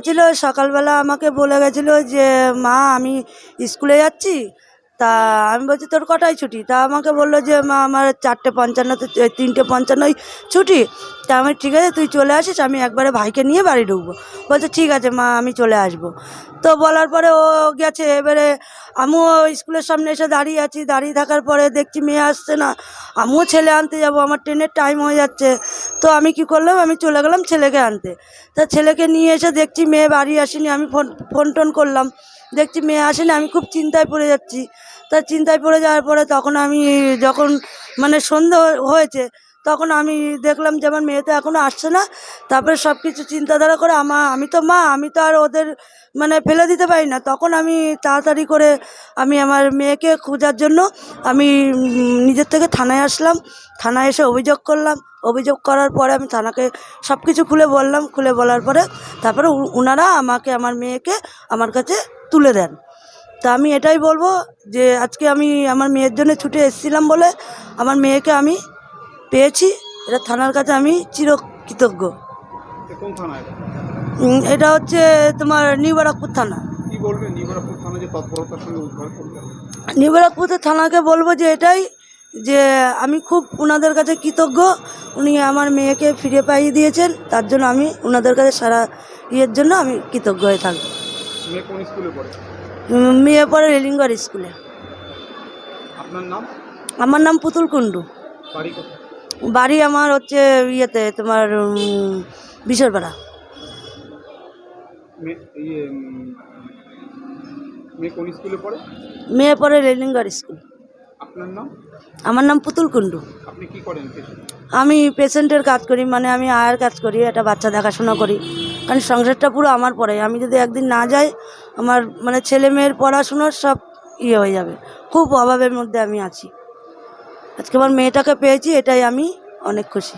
গেছিল, সকালবেলা আমাকে বলে গেছিল যে, মা, আমি স্কুলে যাচ্ছি, তা আমি বলছি, তোর কটায় ছুটি? তা আমাকে বলল যে, মা, আমার চারটে পঞ্চান্নতে তিনটে পঞ্চান্নই ছুটি। তা আমি, ঠিক আছে, তুই চলে আসিস, আমি একবারে ভাইকে নিয়ে বাড়ি ঢুকবো। বলছে, ঠিক আছে, মা, আমি চলে আসব। তো বলার পরে ও গেছে, এবারে আমিও স্কুলের সামনে এসে দাঁড়িয়ে আছি। দাঁড়িয়ে থাকার পরে দেখছি মেয়ে আসছে না। আমিও ছেলে আনতে যাব, আমার ট্রেনের টাইম হয়ে যাচ্ছে। তো আমি কি করলাম? আমি চলে গেলাম ছেলেকে আনতে। তা ছেলেকে নিয়ে এসে দেখছি মেয়ে বাড়ি আসেনি, আমি ফোন ফোন টোন করলাম। দেখছি মেয়ে আসেনি, আমি খুব চিন্তায় পড়ে যাচ্ছি। তা চিন্তায় পড়ে যাওয়ার পরে তখন আমি যখন মানে সন্ধে হয়েছে, তখন আমি দেখলাম যে আমার মেয়ে তো এখনও আসছে না। তারপরে সব কিছু চিন্তাধারা করে আমার আমি তো মা, আমি তো আর ওদের মানে ফেলে দিতে পারি না। তখন আমি তাড়াতাড়ি করে আমি আমার মেয়েকে খোঁজার জন্য আমি নিজের থেকে থানায় আসলাম। থানায় এসে অভিযোগ করলাম। অভিযোগ করার পরে আমি থানাকে সব কিছু খুলে বললাম খুলে বলার পরে তারপরে উনারা আমাকে আমার মেয়েকে আমার কাছে তুলে দেন। তা আমি এটাই বলব যে আজকে আমি আমার মেয়ের জন্য ছুটে এসেছিলাম বলে আমার মেয়েকে আমি পেয়েছি এটা থানার কাছে আমি চিরকৃতজ্ঞ। এটা এটা? হচ্ছে তোমার নিউ বারাকপুর থানা। কি বলবেন নিবরাপুর থানা যে তৎপরতার সঙ্গে উদ্ধার করবে নিউ বারাকপুর থানাকে বলব যে এটাই যে আমি খুব ওনাদের কাছে কৃতজ্ঞ। উনি আমার মেয়েকে ফিরে পাইয়ে দিয়েছেন। তার জন্য আমি ওনাদের কাছে সারা ইয়ের জন্য আমি কৃতজ্ঞ হয়ে থাকব। মেয়ে পরে রেলিঙ্গর স্কুলে। আমার নাম পুতুল কুণ্ডু। বাড়ি আমার হচ্ছে ইয়েতে তোমার বিশরপাড়া। মেয়ে পরে উম, মেয়ে পড়ে? রেলিঙ্গর স্কুল। আপনার নাম? আমার নাম পুতুল কুণ্ডু। আপনি কি করেন আমি পেশেন্টের কাজ করি মানে আমি আয়ার কাজ করি একটা বাচ্চা দেখাশোনা করি। কারণ সংসারটা পুরো আমার পরে। আমি যদি একদিন না যাই আমার মানে ছেলে মেয়ের পড়াশোনার সব ইয়ে হয়ে যাবে। খুব অভাবের মধ্যে আমি আছি। আজকে আমার মেয়েটাকে পেয়েছি এটাই আমি অনেক খুশি।